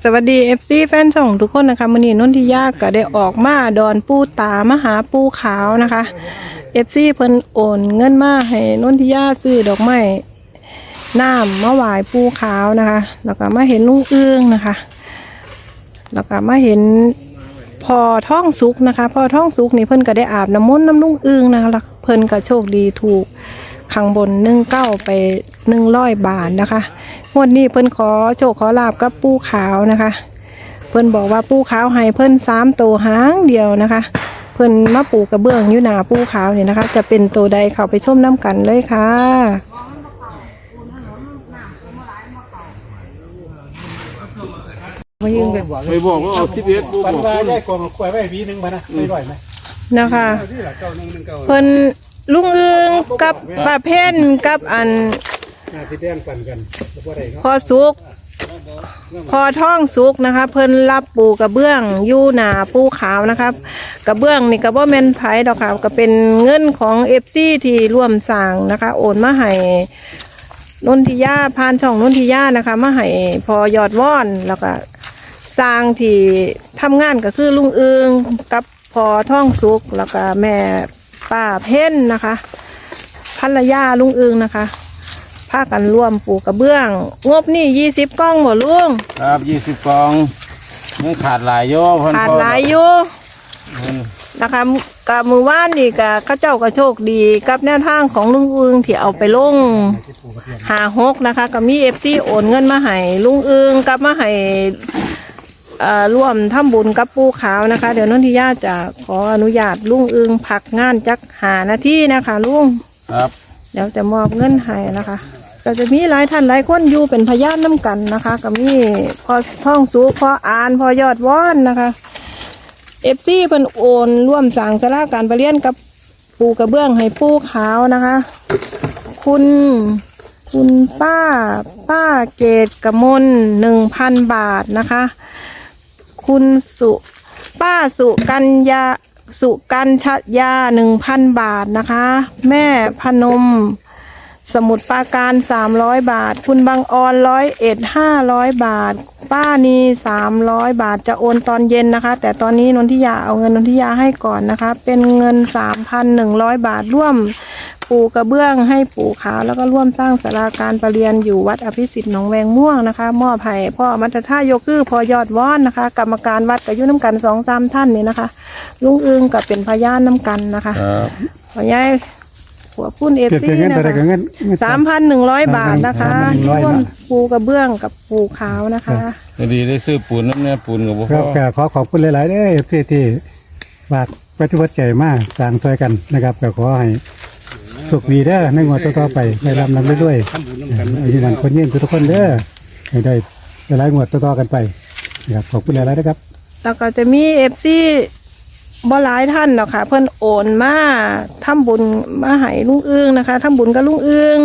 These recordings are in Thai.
สวัสดี FC แฟนช่องทุกคนนะคะมื้อนี้นุ่นทิยาก็ได้ออกมาดอนปูตามหาปูขาวนะคะ FC เพิ่นโอนเงินมาให้นุ่นทิยาซื้อดอกไม้น้ำมาไหว้ปูขาวนะคะ แล้วก็มาเห็นลุงเอื้องนะคะ แล้วก็มาเห็นพอท่องสุกนะคะ พอท่องสุกนี่เพิ่นก็ได้อาบน้ำมนต์น้ำลุงเอื้องนะคะเพิ่นก็โชคดีถูกข้างบนนึ่งเก้าไปหนึ่งร้อยบาทนะคะ งวดนี้เพิ่นขอโชคขอลาบกับปูขาวนะคะ เพิ่นบอกว่าปูขาวให้เพิ่นสามตัวหางเดียวนะคะ เพิ่นมาปลูกกระเบื้องอยู่หนาปูขาวเนี่ยนะคะ จะเป็นตัวใดเข้าไปชมน้ำกันเลยค่ะไม่ยิงไปบอกไปบอกว่าเอาสิบเอ็ดบูบปันอกว่าได้กองควายไว้วีหนึงมานะไม่ร่อยไหมนะคะที่หลังเก้าหนึ่งหนึ่งเก้าเพิ่นลุงเอืองกับป้าเพ่นกับอันห น้าที่แดงปันกันแล้วก็ได้เนาะพอสุกพอท่องสุกนะคะ เพิ่นรับปูกระเบื้องยู่หนาปูขาวนะครับ กระเบื้องนี่ก็บ่แมนไผดอกค่ะก็เป็นเงินของเอฟซีที่ร่วมสร้างนะคะ โอนมาให้นนทิยาผ่านช่องนนทิยานะคะมาให้พอยอดว่อนแล้วก็สร้างที่ทำงานก็คือลุงเอืองกับพอท่องสุกแล้วก็แม่ป้าเพ่นนะคะภรรยาลุงเอืองนะคะ พากันร่วมปลูกกระเบื้อง งบนี่ยี่สิบกล้องหมดลุงครับยี่สิบกองยังขาดหลายโยเพิ่นขาดก็หลายอยู่เพิ่นนะคะกับมือว่านนี่กับข้าเจ้าก็โชคดี กับแนวทางของลุงอึงที่เอาไปลงหาหกนะคะก็มีเอฟซีโอนเงินมาให้ลุงอึงกับมาให้เอ่อร่วมทำบุญกับปูขาวนะคะ เดี๋ยวนนทิยาจะขออนุญาตลุงอึงพักงานจักหานาทีนะคะลุงครับ เดี๋ยวจะมอบเงินให้นะคะ ก็จะมีหลายท่านหลายคนอยู่เป็นพยานน้ำกันนะคะ ก็มีพอท่องสูพออ่านพอยอดว่อนนะคะเอฟซีเพิ่นโอนร่วมสั่งสลาการประเรียนกับปูกระเบื้องให้ปูขาวนะคะ คุณคุณป้า ป้าเกตกมลหนึ่งพันบาทนะคะ คุณสุป้าสุกัญญาสุกัญชยาหนึ่งพันบาทนะคะ แม่พนม สมุดปราการสามร้อยบาท คุณบางออนร้อยเอ็ดห้าร้อยบาท ป้านีสามร้อยบาทจะโอนตอนเย็นนะคะ แต่ตอนนี้นนทิยาเอาเงินนนทิยาให้ก่อนนะคะ เป็นเงินสามพันหนึ่งร้อยบาทร่วมปูกระเบื้องให้ปูขาวแล้วก็ร่วมสร้างศาลาการประเรียนอยู่วัดอภิสิทธิ์หนองแวงม่วงนะคะมอบให้พ่อมัตท่ายกคือพอยอดว่อนนะคะ กรรมการวัดกับยุ่น้ำกันสองสามท่านนี่นะคะ ลุงอึงกับเป็นพยานน้ำกันนะคะครับขอยาย หัวพุ่นเอฟเปลี่ยนซีเป็นเงินนะแต่ละคะเงินเงินสามพันหนึ่งร้อยบาทนะคะ3,100ร่วมเนาะปูกระเบื้องกับปูขาวนะคะพอดีได้ซื้อปูนน้ำเนี่ยปูนกับพ่ครับอก็ขอขอบคุณหลายๆเด้อที่ที่ฝากปฏิวัติใจมากสร้างช่วยกันนะครับก็ขอให้สุขดีเด้อในงวดต่อๆไปได้รับนำเรื่อยๆอายุมันคนยืนทุกคนเด้อให้ได้หลายๆงวดต่อๆกันไปนะครับขอบคุณหลายๆนะครับแล้วก็จะมีเอฟซี บ่หลายท่านหรอกค่ะ เพิ่นโอนมาทำบุญมาให้ลุงเอึงนะคะทำบุญกับลุงเอึง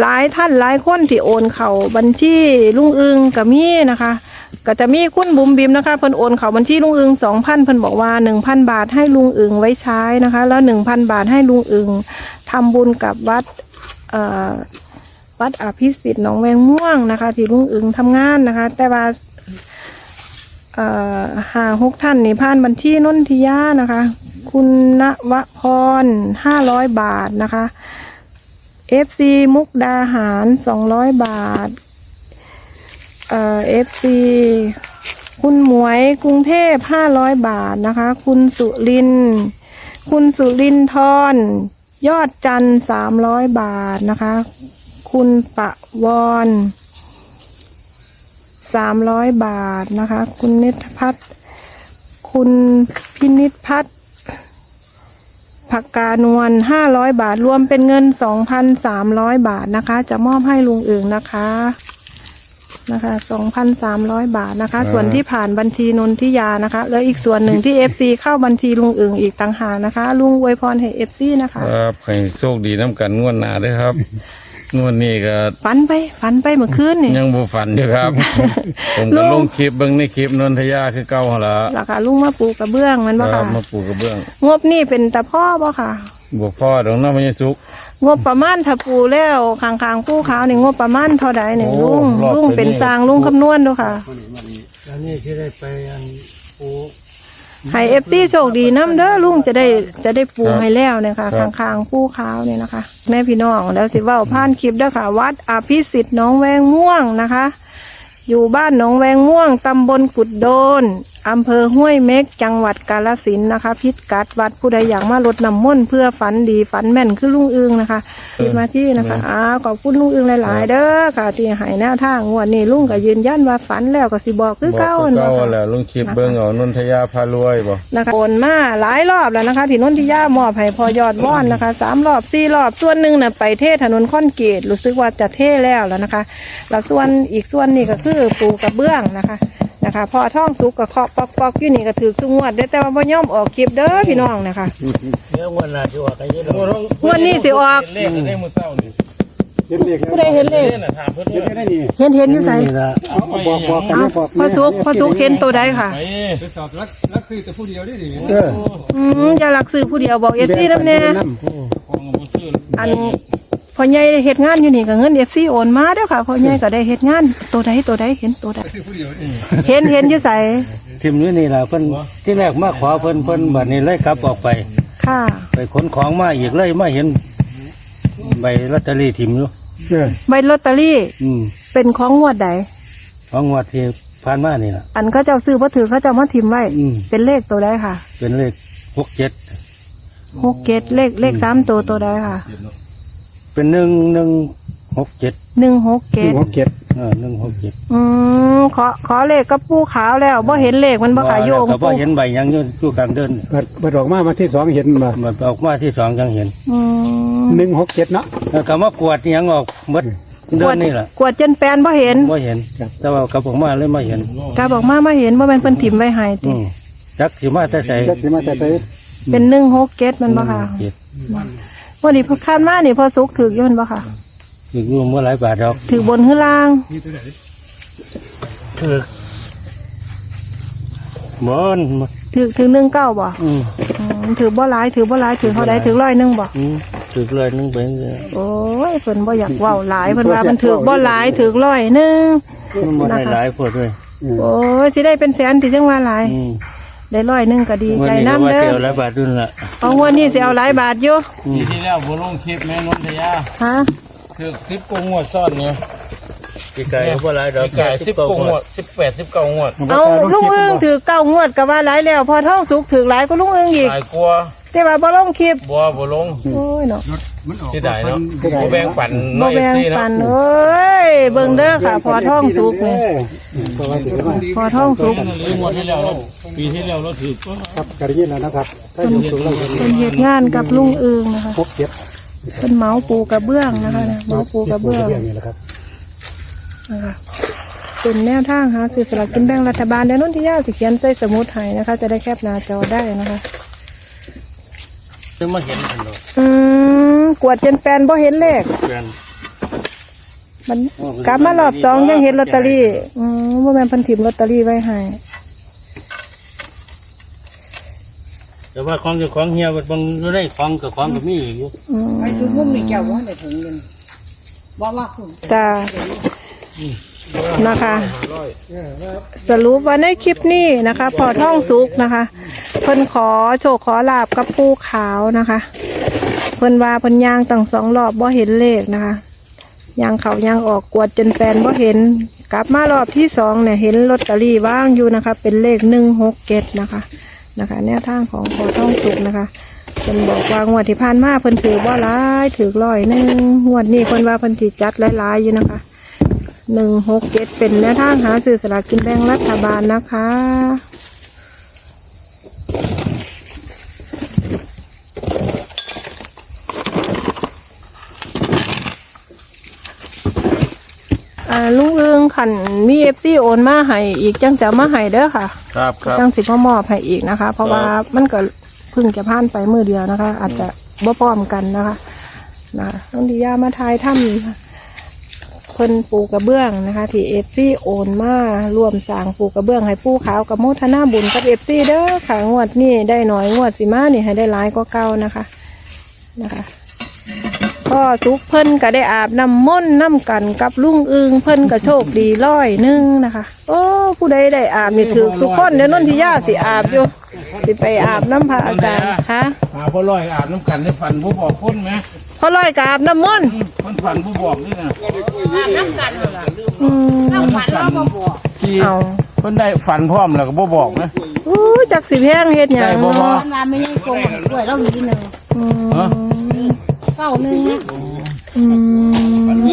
หลายท่านหลายคนที่โอนเข่าบัญชีลุงเอึงก็มีนะคะ ก็จะมีคุณบุ๋มบิมนะคะเพิ่นโอนเข่าบัญชีลุงเอึงสองพันเพิ่นบอกว่าหนึ่งพันบาทให้ลุงเอึงไว้ใช้นะคะ แล้วหนึ่งพันบาทให้ลุงเอึงทำบุญกับวัดเอ่อวัดอภิสิทธิ์หนองแวงม่วงนะคะ ที่ลุงเอึงทำงานนะคะ แต่ว่า ห่างหกท่านนี่ผ่านบัญชีนนทิยานะคะ คุณณวพรห้าร้อยบาทนะคะ FC มุกดาหารสองร้อยบาท เอ่อ FC คุณหมวยกรุงเทพห้าร้อยบาทนะคะ คุณสุริน คุณสุรินทรยอดจันสามร้อยบาทนะคะ คุณปะวร สามร้อยบาทนะคะ คุณนิตพัฒน์คุณพินิตพัฒน์ผักกานวลห้าร้อยบาทรวมเป็นเงินสองพันสามร้อยบาทนะคะ จะมอบให้ลุงเอิงนะคะนะคะสองพันสามร้อยบาทนะคะ ส่วนที่ผ่านบัญชีนนทิยานะคะ แล้วอีกส่วนหนึ่งที่เอฟซีเข้าบัญชีลุงเอิงอีกต่างหากนะคะ ลุงอวยพรให้เอฟซีนะคะ ครับให้โชคดีน้ำกันงวดหน้าด้วยครับ งวดนี้ก็ฝันไปฝันไปเมื่อคืนนี่ยังบ่ฝันอยู่ครับ ผมก็ลงคลิปเบิ่งในคลิปนนทยาคือเก่าหั่นละราคาลุงมาปลูกกระเบื้องมันคบ่รัค่ะบมาปลูกกระเบื้องงบนี่เป็นตะพ่อบ่ค่ะ บ่พ่อดอกน้ำมันสุก งบประมาณถ้าปูแล้วคางคางๆปูขาวนี่งบประมาณเท่าใดเนี่ยโอ้ลุงรอบลุงไปเป็นนี่ สร้างลุงคำนวณดูค่ะนนี้ที่ได้ไปอันปู ให้เอฟซีโชคดีน้ำเด้อลุงจะได้จะได้ปูครับให้แล้วเนี่ยค่ะครัข้าบงๆปูขาวเนี่ยนะคะ แม่พี่น้องแล้วสิเว่าผ่านคลิปเด้อค่ะ วัดอภิสิทธิ์หน้องแวงม่วงนะคะ อยู่บ้านหนองแวงม่วงตำบลกุดโดน อำเภอห้วยเม็กจังหวัดกาลสินธุ์นะคะ พิกัดวัดผู้ใดอยากมาลดน้ำมนต์เพื่อฝันดีฝันแม่นคือลุงอึงนะคะติดมาที่นะคะอ้าวขอบคุณลุงอึงหลาย ๆ เด้อค่ะ ที่ให้แนวทางงวดนี้ลุงก็ยืนยันว่าฝันแล้วก็สิบอกคือบอกเก้าคือเนาะเก่าค่ะแหละลุงคลิปเบิ่งเอานนทยาพารวยบ่นะคะโอนมาหลายรอบแล้วนะคะที่นนทิยามอบให้พอยอดว่อนนะคะสามรอบสี่รอบส่วนหนึ่งน่ะไปเทถนนค่อนเกตรู้สึกว่าจะเทแล้วแล้วนะคะแล้วส่วนอีกส่วนนี้ก็คือปูกระเบื้องนะคะนะคะพอท่องสุกกับเคาะปอกปอกอยู่นี่ก็ถือสุงวดได้อแต่ว่าพ่ย่อมออกคลิปเด้อพี่น้องนะคะเดี๋ยววันหน้าจะว่ากันยังไงงวันนี้สิออกเลขได้มื้อเช้านี่เห็นเลขผู้ใดเห็นเลขน่ะถามเพิ่นเห็นได้นี่เห็นเห็นอยู่ใส่นี่ละเอาบอกบอกกันเอานะบอกพอสุกพอสุกเห็นตัวใดค่ะไปเอออืมอย่าหลักสื่อผู้เดียวบอกเอฟซีน้ำแน่น้ของบ่ซื้ออัน พ่อใหญ่ได้เฮ็ดงานอยู่นี่ก็เงินเอฟซีโอนมาเด้อค่ะพ่อใหญ่ก็ได้เฮ็ดงานตัวใดตัวใดเห็นตัวใดเห็นเห็นอยู่ใส่ทีมนี้นี่ละเพิ่นที่แรกมาขอเพิ่นเพิ่นบัดนี้เลยกลับออกไป ค่ะ ไปขนของมาอีกเลยมาเห็นใบลอตเตอรี่ทิมอยู่ำเออใบลอตเตอรี่อืมเป็นของงวดใดของงวดที่ผ่านมานี่ล่ะอันเขาเจ้าซื้อบ่ถือเขาเจ้ามาทิมไว้อืมเป็นเลขตัวใดค่ะ เป็นเลขหกเจ็ดหกเกตเลขเลขสามตัวตัวใดค่ะ เป็นหนึ่งหนึ่งหกเจ็ดหนึ่งหกเกตหัวเก็บเออหนึ่งหกเจ็ดอืมขอขอเลขกับปูขาวแล้วบ่เห็นเลขมันบ่ขายโยงก็บ่ปูเห็นใบหยังอยู่อยู่กลางเดินบัดบัดออกมามาที่สองเห็นมามันออกมาที่สองยังเห็นอืมหนึ่งหกเจ็ดเนาะแล้วก็มากวาดอิหยังออกหมดเดินนี่ล่ะกวดจนแปนบ่เห็นบ่เห็น แต่ว่ากลับออกมาเลยมาเห็นกาบอกมามาเห็นว่ามันเป็นถิ่มไว้ให้ติอืมจักสิมาแต่ใส่จะสิมาแต่ใส่เป็นหนึ่งหกเกตมันบ่ค่ะเจ็ด วันนี้พอคาดมานี่พอสุกถืออยู่มันบ่ค่ะอีกอยู่เมื่อหลายบาทดอกถือบนขึ้นล่างคือมอนถือถือหนึ่งเก้าบ่อืมอืมถือบ่หลายถือบ่หลายถือเท่าใดถือร้อยหนึงบ่อืมถือเลยนึงไปเลยโอ้ยเพิ่นบ่อยากเว้าหลายเพิ่นว่ามันถือบ่หลายถือร้อยหนึงมันบ่ได้หลายพวดเลยโอ้ยสิได้เป็นแสนติจังว่าหลายอืม ได้ร้อยหนึงก็ดีวันใจนี้ก็นํว่าเด้เที่ยวอหลายบาทดุนละเอางวดนี้สิเอาหลายบาทอยู่ปีที่แล้วบ่ลงคลิปแม่นนทยาฮะคือคลิปกงงวดซ้อนเนี่ยปีไก่บ่หลายดอกจ่าย10กงงวด18 19งวดเอาลุงเอิงถือเก้างวดก็ว่าหลายแล้ว พอท้องสุกถือหลายก็ลุงเอิงอีกหลายกลัวแต่ว่าบ่ลงคลิปบ่บ่ลงโอ้ยเนาะ ที่ใดเนาะบ่แบ่งปันบ่น้อยแบ่งซี่เนาะปันเอ้ยเบิ่งเด้อค่ะพอท้องสุกนี่เพราะว่าสิมาพอท้องสุกลืมหมดที่แล้วเราปีที่แล้วเราถือก็ครับกระยินแล้วนะครับถ้าอยู่สูงเราเห็นเป็นเหตุงานกับลุงเอิงนะคะหกเจ็ดเป็นเหมาปูกระเบื้องนะคะเนี่ยเหมาปูกระเบื้อง นี่แหละครับนะคะเป็นแนวทางหาซื้อสลากกินแบ่งรัฐบาลเดี๋ยวนุ่นที่ย่าสิเขียนใส่สมุดให้นะคะ จะได้แคปหน้าจอได้นะคะ จะมาเห็นกันดอกอืมกวดจนแฟนบ่เห็นเลข เพื่อน มันกลับมารอบสองยังเห็นลอตเตอรี่ อืมว่าแม่นเพันถิมลอตเตอรี่ไว้ให้แต่ว่าของเจ้าของเฮียมันบางอยู่ได้ของกับของก็มีอีกอยู่อืมไอ้คือมุมนี่แก้วว่าได้ถึงเงินว่าว่าคุณจ้านะคะ สรุปว่าในคลิปนี้นะคะ พอท่องสุกนะคะ เพิ่นขอโชคขอลาบกับปูขาวนะคะ เพิ่นว่าเพิ่นย่างตั้งสองรอบบ่เห็นเลขนะคะย่างเขาย่างออกกวดจนแฟนบ่เห็น กลับมารอบที่สองเนี่ยเห็นลอตเตอรี่ว่างอยู่นะคะ เป็นเลขหนึ่งหกเกตนะคะนะคะแนวทางของพอท่องสุกนะคะเพิ่นบอกว่างวดที่ผ่านมาเพิ่นถือว่าร้ายถือร้อยหนึ่งงวดนี้เพิ่นว่าเพิ่นสิจัดหลายๆอยู่นะคะหนึ่งหกเจ็ดเป็นแนวทางหาซื้อสลากกินแบ่งรัฐบาลนะคะ ลุงเอืองขันมีเอฟซีโอนมาให้อีกจังจะมาให้เด้อค่ะ ครับครับจังสิพ่อมอบให้อีกนะคะ เพราะว่ามันก็เพิ่งจะผ่านไปมือเดียวนะคะ อาจจะบ่พร้อมกันนะคะนะน้องดิยามาทายถ้ำ เพิ่นปลูกกระเบื้องนะคะ ที่เอฟซีโอนมารวมสร้างปลูกกระเบื้องให้ผู้ขาวกับโมทนาบุญกับเอฟซีเด้อค่ะงวดนี้ได้หน่อยงวดสิมานี่ให้ได้หลายก็เก่านะคะนะคะพ่อสุกเพิ่นก็ได้อาบน้ำมนต์น้ำกันกับลุงอึงเพิ่นก็โชคดีร้อยหนึ่งนะคะ โอ้ผู้ใดได้อาบนี่ถือทุกคนเดี๋ยวนนทิยาสิอาบอยู่สิไปอาบน้ำพระอาจารย์ฮะาพ่อร้อยอาบน้ำกันใด้ฝันผู้บอกพ้นไหมพอลอยกอาบน้ำมนต์คนฝันผู้บอกนี่นะอาบน้ำกันเลยอน้ำฝันเราบ่บอกที่เอาคนได้ฝันพร้อมแล้วก็บ่บอกไหมอู้จักสิแพงเฮ็ดหยัได้งบ่บ่ เนาะนไม่ให้โกงด้วยเราหนีหนึ่งอเก้าหนึ่งอ